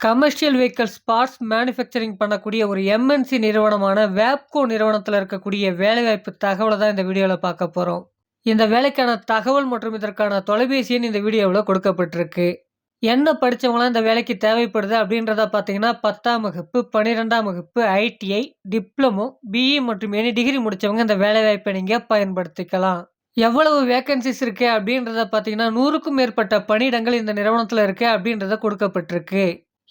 Commercial vehicles parts manufacturing பண்ணக்கூடிய ஒரு MNC நிறுவனமான வேப்கோ நிறுவனத்தில் இருக்கக்கூடிய வேலைவாய்ப்பு தகவலை தான் இந்த வீடியோவில் பார்க்க போகிறோம் இந்த வேலைக்கான தகவல் மற்றும் இதற்கான தொலைபேசி இந்த வீடியோவில் கொடுக்கப்பட்டிருக்கு. என்ன படித்தவங்களாம் இந்த வேலைக்கு தேவைப்படுது அப்படின்றத பார்த்தீங்கன்னா பத்தாம் வகுப்பு பன்னிரெண்டாம் வகுப்பு ஐடிஐ டிப்ளமோ பிஇ மற்றும் எனி டிகிரி முடித்தவங்க இந்த வேலைவாய்ப்பை நீங்கள் பயன்படுத்திக்கலாம். எவ்வளவு வேகன்சிஸ் இருக்குது அப்படின்றத பார்த்தீங்கன்னா நூறுக்கும் மேற்பட்ட பணியிடங்கள் இந்த நிறுவனத்தில் இருக்குது அப்படின்றத கொடுக்கப்பட்டிருக்கு.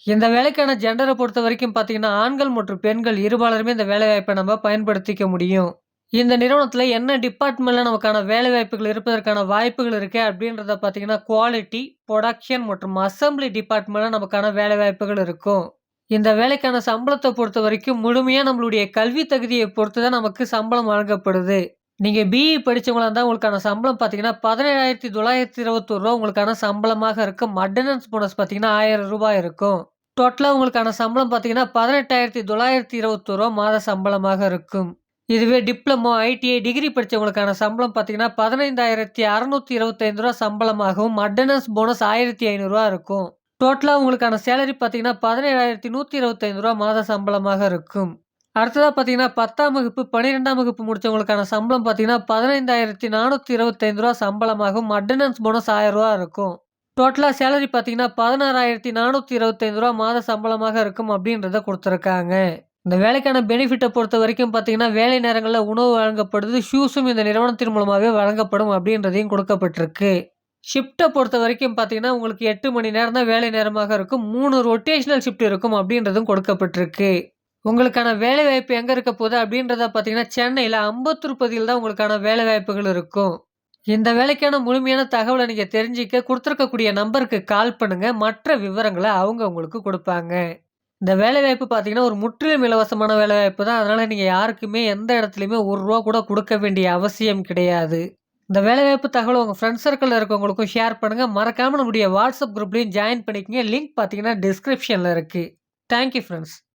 இந்த வேலைக்கான ஜெண்டரை பொறுத்த வரைக்கும் பார்த்தீங்கன்னா ஆண்கள் மற்றும் பெண்கள் இருபாலருமே இந்த வேலைவாய்ப்பை நம்ம பயன்படுத்திக்க முடியும். இந்த நிறுவனத்தில் என்ன டிபார்ட்மெண்ட்டில் நமக்கான வேலைவாய்ப்புகள் இருப்பதற்கான வாய்ப்புகள் இருக்குது அப்படின்றத பார்த்தீங்கன்னா குவாலிட்டி ப்ரொடக்ஷன் மற்றும் அசம்பிளி டிபார்ட்மெண்ட்டில் நமக்கான வேலைவாய்ப்புகள் இருக்கும். இந்த வேலைக்கான சம்பளத்தை பொறுத்த வரைக்கும் முழுமையாக நம்மளுடைய கல்வி தகுதியை பொறுத்து தான் நமக்கு சம்பளம் வழங்கப்படுது. நீங்கள் பிஇ படித்தவங்களாக இருந்தால் உங்களுக்கான சம்பளம் பார்த்தீங்கன்னா பதினேழாயிரத்தி தொள்ளாயிரத்தி இருபத்தொருவா ரூபா உங்களுக்கான சம்பளமாக இருக்கும். அட்டண்டன்ஸ் போனஸ் பார்த்தீங்கன்னா ஆயிரம் ரூபாய் இருக்கும். டோட்டலாக உங்களுக்கான சம்பளம் பார்த்தீங்கன்னா பதினெட்டாயிரத்தி தொள்ளாயிரத்தி இருபத்தொருவா மாத சம்பளமாக இருக்கும். இதுவே டிப்ளமோ ஐடிஐ டிகிரி படித்தவங்களுக்கான சம்பளம் பார்த்தீங்கன்னா பதினைந்தாயிரத்தி அறநூற்றி இருபத்தைந்து ரூபா சம்பளமாகவும் அட்டண்டன்ஸ் போனஸ் ஆயிரத்தி ஐநூறுரூவா இருக்கும். டோட்டலாக உங்களுக்கான சேலரி பார்த்தீங்கன்னா பதினேழாயிரத்தி நூற்றி இருபத்தைந்து ரூபா மாத சம்பளமாக இருக்கும். அடுத்ததாக பார்த்தீங்கன்னா பத்தாம் வகுப்பு பன்னிரெண்டாம் வகுப்பு முடித்தவங்களுக்கான சம்பளம் பார்த்தீங்கன்னா பதினைந்தாயிரத்தி நானூற்றி இருபத்தைந்து ரூபா சம்பளமாகவும் அட்டண்டன்ஸ் போனஸ் ஆயிரம் ரூபா இருக்கும். டோட்டலாக சேலரி பார்த்தீங்கன்னா பதினாறாயிரத்தி நானூற்றி இருபத்தைந்து ரூபா மாத சம்பளமாக இருக்கும் அப்படின்றத கொடுத்துருக்காங்க. இந்த வேலைக்கான பெனிஃபிட்டை பொறுத்த வரைக்கும் பார்த்தீங்கன்னா வேலை நேரங்களில் உணவு வழங்கப்படுது ஷூஸும் இந்த நிறுவனத்தின் மூலமாகவே வழங்கப்படும் அப்படின்றதையும் கொடுக்கப்பட்டிருக்கு. ஷிஃப்ட்டை பொறுத்த வரைக்கும் பார்த்தீங்கன்னா உங்களுக்கு எட்டு மணி நேரம் தான் வேலை நேரமாக இருக்கும். மூணு ரொட்டேஷனல் ஷிஃப்ட் இருக்கும் அப்படின்றதும் கொடுக்கப்பட்டிருக்கு. உங்களுக்கான வேலைவாய்ப்பு எங்கே இருக்க போகுது அப்படின்றத பார்த்தீங்கன்னா சென்னையில் அம்பத்தூர் பகுதியில் தான் உங்களுக்கான வேலைவாய்ப்புகள் இருக்கும். இந்த வேலைக்கான முழுமையான தகவலை நீங்கள் தெரிஞ்சிக்க கொடுத்துருக்கக்கூடிய நம்பருக்கு கால் பண்ணுங்கள் மற்ற விவரங்களை அவங்க உங்களுக்கு கொடுப்பாங்க. இந்த வேலைவாய்ப்பு பார்த்தீங்கன்னா ஒரு முற்றிலும் இலவசமான வேலைவாய்ப்பு தான். அதனால் நீங்கள் யாருக்குமே எந்த இடத்துலையுமே ஒரு ரூபா கூட கொடுக்க வேண்டிய அவசியம் கிடையாது. இந்த வேலைவாய்ப்பு தகவல் உங்கள் ஃப்ரெண்ட்ஸ் சர்க்கிளில் இருக்கவங்களுக்கும் ஷேர் பண்ணுங்கள் மறக்காமல் நம்முடைய வாட்ஸ்அப் குரூப்லேயும் ஜாயின் பண்ணிக்கங்க. லிங்க் பார்த்தீங்கன்னா டிஸ்கிரிப்ஷனில் இருக்குது தேங்க்யூ ஃப்ரெண்ட்ஸ்